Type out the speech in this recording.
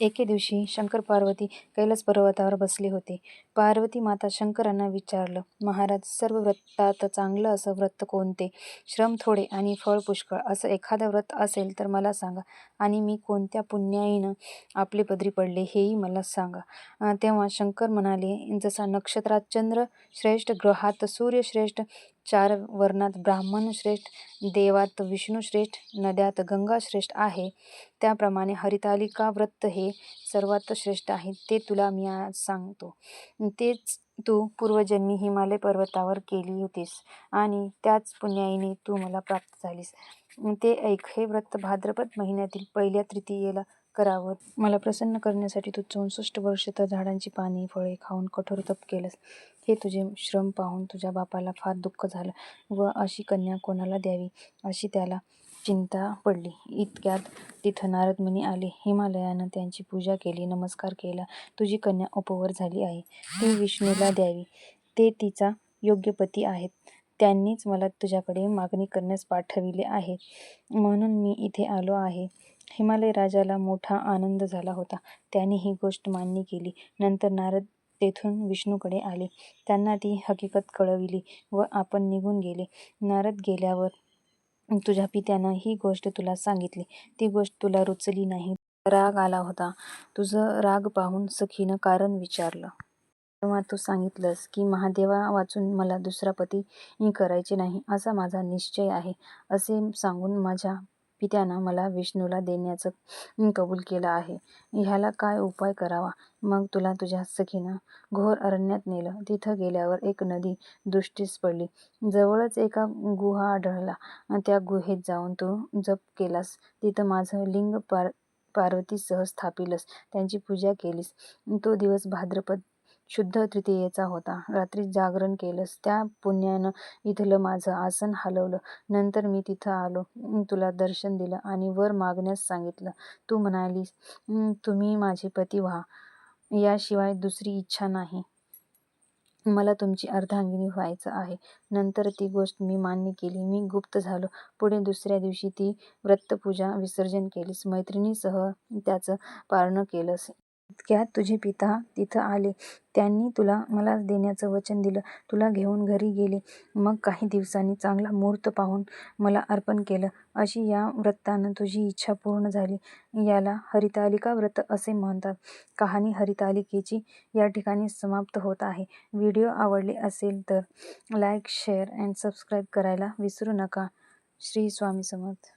एके दिवशी शंकर पार्वती कैलास पर्वतावर बसले होते. पार्वती माता शंकरांना विचारलं, महाराज, सर्व व्रतात चांगलं असं व्रत कोणते? श्रम थोडे आणि फळ पुष्कळ असं एखादं व्रत असेल तर मला सांगा आणि मी कोणत्या पुण्याईनं आपले पदरी पडले हेही मला सांगा. तेव्हा शंकर म्हणाले, जसा नक्षत्रात चंद्र श्रेष्ठ, ग्रहात सूर्य श्रेष्ठ, चार वर्णात ब्राह्मण श्रेष्ठ, देवात विष्णू श्रेष्ठ, नद्यात गंगा श्रेष्ठ आहे, त्याप्रमाणे हरितालिका व्रत हे सर्वात श्रेष्ठ आहे. ते तुला मी आज सांगतो. तेच तू पूर्वजन्मी हिमालय पर्वतावर केली होतीस आणि त्याच पुण्याईने तू मला प्राप्त झालीस. ते ऐक. हे व्रत भाद्रपद महिन्यातील पहिल्या तृतीयेला करावं. मला प्रसन्न करण्यासाठी तू चौसष्ट वर्ष तर झाडांची पाने, फळे खाऊन कठोर तप केलंस. हे तुझे श्रम पाहून तुझ्या बापाला फार दुःख झालं व अशी कन्या कोणाला द्यावी अशी त्याला चिंता पडली. इतक्यात तिथं नारदमुनी आले. हिमालयानं त्यांची पूजा केली, नमस्कार केला. तुझी कन्या उपवर झाली आहे. ती विष्णूला द्यावी. ते तिचा योग्य पती आहेत. त्यांनीच मला तुझ्याकडे मागणी करण्यास पाठविले आहे, म्हणून मी इथे आलो आहे. हिमालय राजाला मोठा आनंद झाला होता. त्याने ही गोष्ट मान्य केली. नंतर नारद तेथून विष्णूकडे आले. त्यांना ती हकीकत कळविली व आपण निघून गेले. नारद गेल्यावर तुझ्या पित्यानं ही गोष्ट तुला सांगितली. ती गोष्ट तुला रुचली नाही. तुला राग आला होता. तुझं राग पाहून सखीनं कारण विचारलं. तेव्हा तू सांगितलंस की महादेवावाचून मला दुसरा पती करायचे नाही, असा माझा निश्चय आहे. असे सांगून माझ्या पित्यानं मला विष्णूला देण्याचं कबूल केलं आहे. ह्याला काय उपाय करावा? मग तुला तुझ्या सखीनं घोर अरण्यात नेलं. तिथं गेल्यावर एक नदी दृष्टीस पडली. जवळच एका गुहा आढळला. त्या गुहेत जाऊन तू जप केलास. तिथं माझं लिंग पार्वतीसह स्थापिलंस. त्यांची पूजा केलीस. तो दिवस भाद्रपद शुद्ध तृतीयेचा होता. रात्री जागरण केलंस. त्या पुण्यानं इथलं माझं आसन हलवलं. नंतर मी तिथं आलो. तुला दर्शन दिलं आणि वर मागण्यास सांगितलं. तू म्हणालीस, तुम्ही माझे पती व्हा. याशिवाय दुसरी इच्छा नाही. मला तुमची अर्धांगिनी व्हायचं आहे. नंतर ती गोष्ट मी मान्य केली. मी गुप्त झालो. पुढे दुसऱ्या दिवशी ती व्रतपूजा विसर्जन केलीस. मैत्रिणीसह त्याचं पारणं केलंस. इतक्यात तुझे पिता तिथं आले. त्यांनी तुला मला देण्याचं वचन दिलं. तुला घेऊन घरी गेले. मग काही दिवसांनी चांगला मुहूर्त पाहून मला अर्पण केलं. अशी या व्रतानं तुझी इच्छा पूर्ण झाली. याला हरितालिका व्रत असे म्हणतात. कहाणी हरितालिकेची या ठिकाणी समाप्त होत आहे. व्हिडिओ आवडले असेल तर लाईक, शेअर अँड सबस्क्राईब करायला विसरू नका. श्री स्वामी समर्थ.